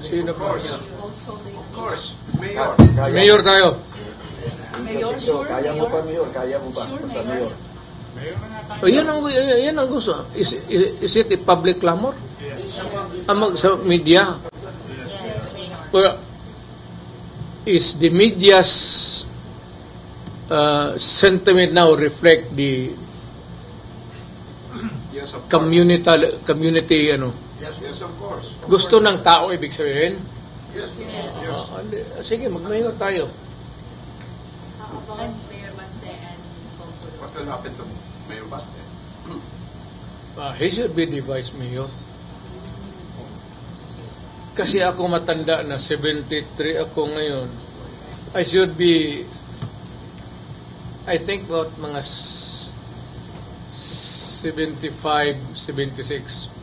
Sino pa? course. Also, Of course. Mayor. Kaya, Mayor tayo. Mayor, sure, kaya mo Mayor. pa, Mayor? Kaya mo pa? Sure, Basta Mayor. Mayor. O, yan ang, yan ang gusto. Is, is, is it a public clamor? Among sa media? Well, is the media's uh, sentiment now reflect the Yes, of course. community community ano Yes, yes, of course. gusto ng tao ibig sabihin Yes, Yes. yes. Ah, hindi. sige magmayor tayo Abangan Mayor Baste and Consuelo. What will happen to Mayor Baste? Ah, he should be the vice mayor kasi ako matanda na 73 ako ngayon I should be I think about mga s- 75 76 Ah,